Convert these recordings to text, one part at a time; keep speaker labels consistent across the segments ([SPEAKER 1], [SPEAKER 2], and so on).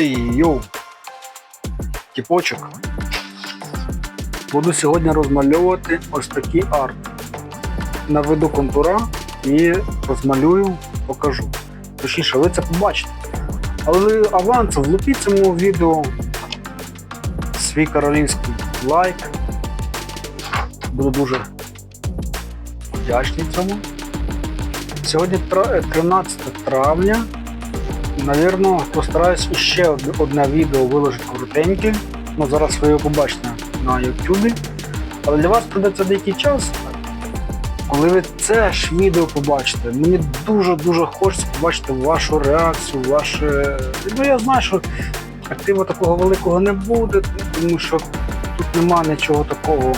[SPEAKER 1] Ей, йоу! Тіпочок. Буду сьогодні розмальовувати ось такий арт. Наведу контура і розмалюю, покажу. Точніше, ви це побачите. Але авансом влупіть цьому відео свій королівський лайк. Буду дуже вдячний цьому. Сьогодні 13 травня. Навірно, постараюсь ще од- одне відео виложити коротеньке. Ну, зараз ви його побачите на YouTube. Але для вас придеться деякий час. Коли ви це ж відео побачите, мені дуже-дуже хочеться побачити вашу реакцію, ваше. Ну я знаю, що активу такого великого не буде, тому що тут нема нічого такого.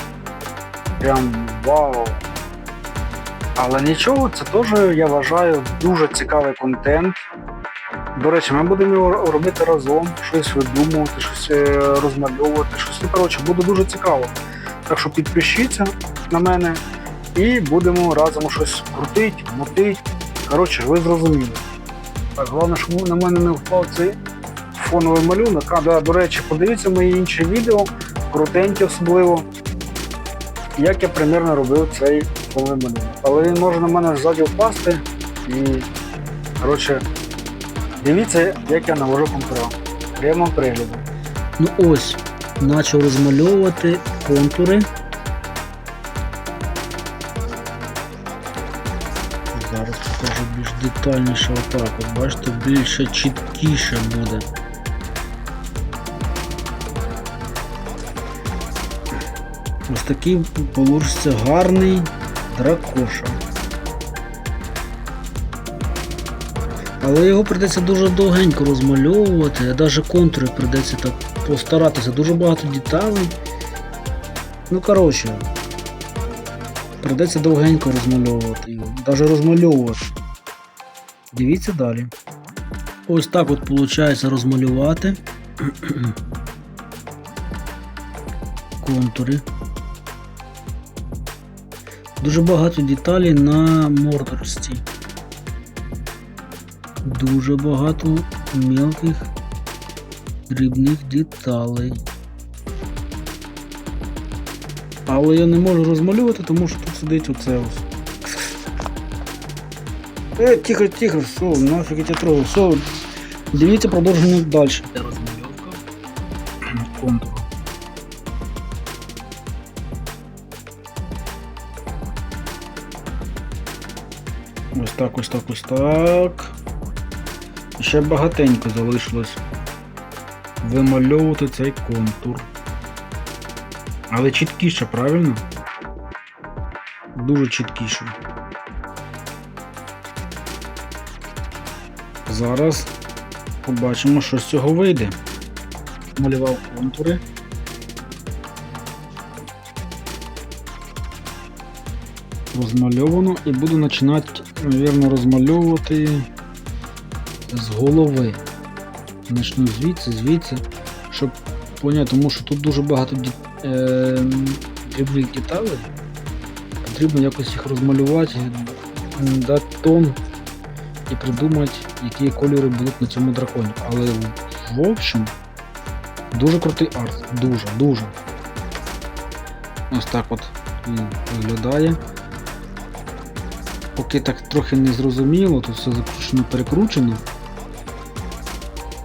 [SPEAKER 1] Прям вау. Але нічого, це теж, я вважаю, дуже цікавий контент. До речі, ми будемо його робити разом, щось видумувати, щось е, розмальовувати, щось. Ну, коротше, буде дуже цікаво. Так що підпишіться на мене і будемо разом щось крутити, мотити. Коротше, ви зрозуміли. Так, головне, щоб на мене не впав цей фоновий малюнок. А, да, до речі, подивіться мої інші відео, крутенькі особливо, як я примерно робив цей фоновий малюнок. Але він може на мене ззаді впасти і, коротше, дивіться, як я навожу контура. Прямо перегляду.
[SPEAKER 2] Ну ось, почав розмальовувати контури. Зараз покажу більш детальніше отак. От бачите, більше чіткіше буде. Ось такий получиться гарний дракоша. Але його прийдеться дуже довгенько розмальовувати, а навіть контури прийдеться так постаратися. Дуже багато деталей. Ну, коротше, прийдеться довгенько розмальовувати його. Навіть розмальовувати. Дивіться далі. Ось так от виходить розмалювати контури. Дуже багато деталей на мордорості дуже багато мелких дрібних деталей. Але я не можу розмалювати, тому що тут сидить оце ось. Е, тихо, тихо, все, нафіг я тебе трогаю. Все, дивіться продовження далі. Розмальовка контуру. Ось так, ось так, ось так. Ще багатенько залишилось вимальовувати цей контур. Але чіткіше, правильно? Дуже чіткіше. Зараз побачимо, що з цього вийде. Малював контури. Розмальовано і буду починати, мабуть, розмальовувати з голови. Начну звідси, звідси, щоб поняти, тому що тут дуже багато е... дрібних деталей. Потрібно якось їх розмалювати, дати тон і придумати, які кольори будуть на цьому драконі. Але в общем, дуже крутий арт. Дуже, дуже. Ось так от він виглядає. Поки так трохи не зрозуміло, тут все закручено перекручено.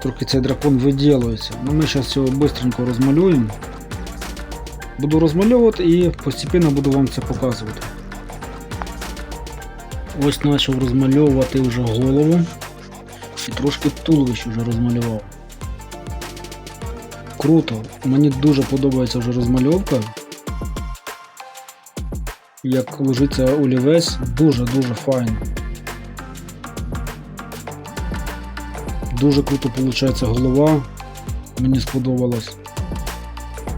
[SPEAKER 2] Трохи цей дракон виділується. Ну ми зараз його швидко розмалюємо. Буду розмальовувати і постійно буду вам це показувати. Ось почав розмальовувати вже голову і трошки туловище вже розмалював. Круто, мені дуже подобається вже розмальовка. Як ложиться олівець, дуже-дуже файно. Дуже круто виходить голова. Мені сподобалось.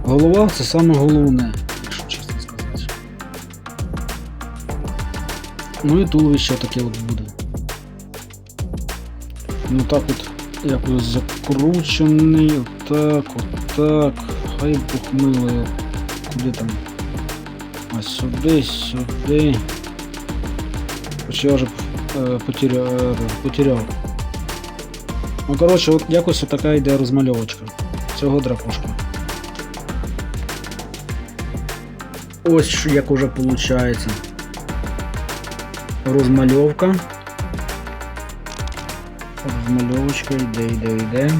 [SPEAKER 2] Голова це саме головне, якщо чесно сказати. Ну і туловище таке от буде. Ну так от якось закручений, отак, отак. Хай похмило. Куди там? А сюди, сюди. Хоч я вже е, потеряв, е, потеряв. Ну, коротше, от якось така йде розмальовочка цього дракошка. Ось як уже виходить. Розмальовка. Розмальовочка йде, йде, йде.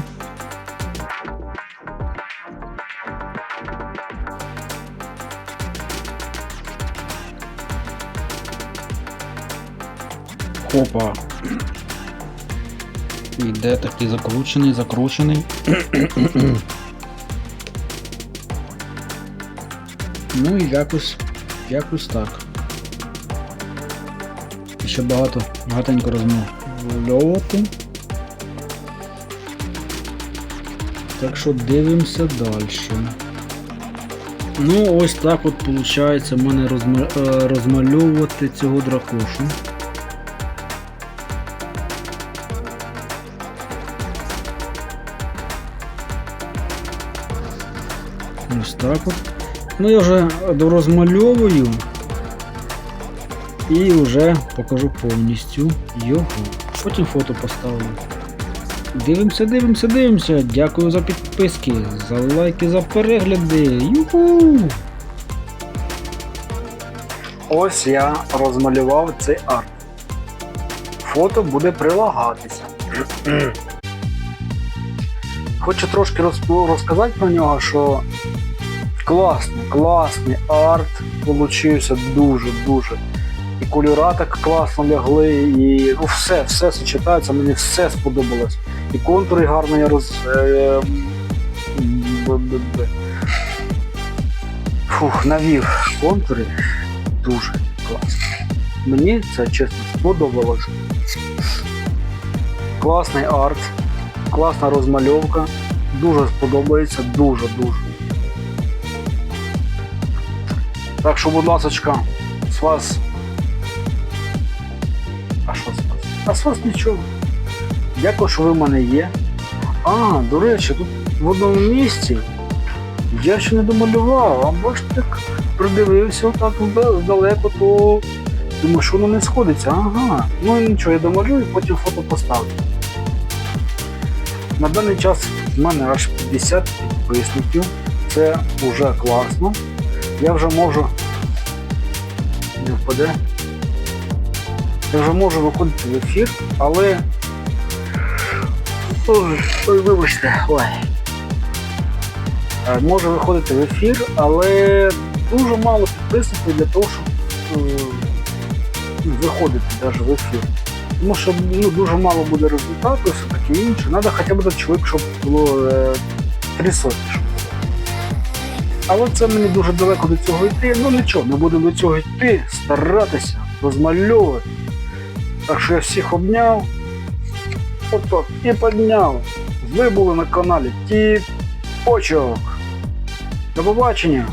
[SPEAKER 2] Хопа. Іде такий закручений, закручений. ну і якось, якось так. Ще багато, багатенько розмовлювати. Так що дивимося далі. Ну, ось так от виходить у мене е, розмальовувати цього дракошу. Ось так от. Ну я вже дорозмальовую і вже покажу повністю його. Потім фото поставлю. Дивимося, дивимося, дивимося. Дякую за підписки, за лайки, за перегляди. Юху!
[SPEAKER 1] Ось я розмалював цей арт. Фото буде прилагатися. Хочу трошки розказати про нього, що класний, класний арт получився дуже-дуже. І кольора так класно лягли, і ну, все, все сочетається, мені все сподобалось. І контури гарно роз. е, Фух, навів контури дуже класно. Мені це чесно сподобалось. Класний арт, класна розмальовка. Дуже сподобається, дуже-дуже. Так що, будь ласочка, з вас. А що з вас? А з вас нічого. Дякую, що ви в мене є. А, до речі, тут в одному місці я ще не домалював, а бачите, так придивився отак зда- то думаю, що воно не сходиться. Ага. Ну і нічого, я домалюю, потім фото поставлю. На даний час в мене аж 50 підписників. Це вже класно. Я вже можу. Не впаде. Я вже можу виходити в ефір, але. Ой, ой, вибачте, ой. Е, Може виходити в ефір, але дуже мало підписників для того, щоб е, ну, виходити навіть в ефір. Тому що ну, дуже мало буде результату, все таке інше. Треба хоча б так чоловік, щоб було е, три сотні. Але це мені дуже далеко до цього йти. Ну нічого, ми будемо до цього йти, старатися, розмальовувати. Так що я всіх обняв. Отак, і підняв. Ви були на каналі Тіп Почок. До побачення!